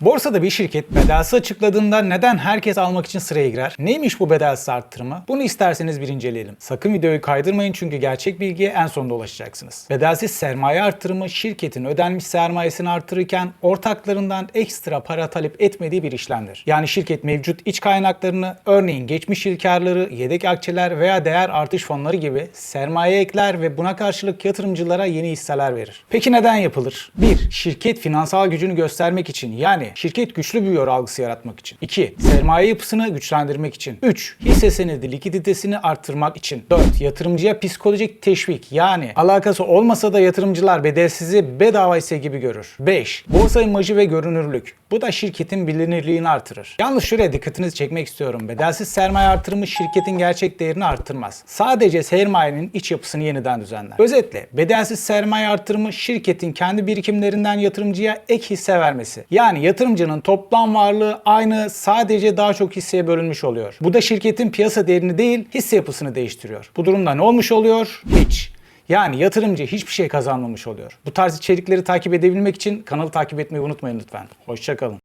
Borsada bir şirket bedelsiz açıkladığında neden herkes almak için sıraya girer? Neymiş bu bedelsiz arttırma? Bunu isterseniz bir inceleyelim. Sakın videoyu kaydırmayın çünkü gerçek bilgiye en sonunda ulaşacaksınız. Bedelsiz sermaye artırımı şirketin ödenmiş sermayesini artırırken ortaklarından ekstra para talep etmediği bir işlemdir. Yani şirket mevcut iç kaynaklarını örneğin geçmiş yıl karları, yedek akçeler veya değer artış fonları gibi sermaye ekler ve buna karşılık yatırımcılara yeni hisseler verir. Peki neden yapılır? 1. Şirket finansal gücünü göstermek için yani şirket güçlü büyüyor algısı yaratmak için. 2. Sermaye yapısını güçlendirmek için. 3. Hisse senedi likiditesini arttırmak için. 4. Yatırımcıya psikolojik teşvik yani alakası olmasa da yatırımcılar bedelsizi bedava hisse gibi görür. 5. Borsa imajı ve görünürlük. Bu da şirketin bilinirliğini artırır. Yalnız şuraya dikkatinizi çekmek istiyorum. Bedelsiz sermaye artırımı şirketin gerçek değerini arttırmaz. Sadece sermayenin iç yapısını yeniden düzenler. Özetle bedelsiz sermaye artırımı şirketin kendi birikimlerinden yatırımcıya ek hisse vermesi. Yani yatırımcının toplam varlığı aynı sadece daha çok hisseye bölünmüş oluyor. Bu da şirketin piyasa değerini değil hisse yapısını değiştiriyor. Bu durumda ne olmuş oluyor? Hiç. Yani yatırımcı hiçbir şey kazanmamış oluyor. Bu tarz içerikleri takip edebilmek için kanalı takip etmeyi unutmayın lütfen. Hoşçakalın.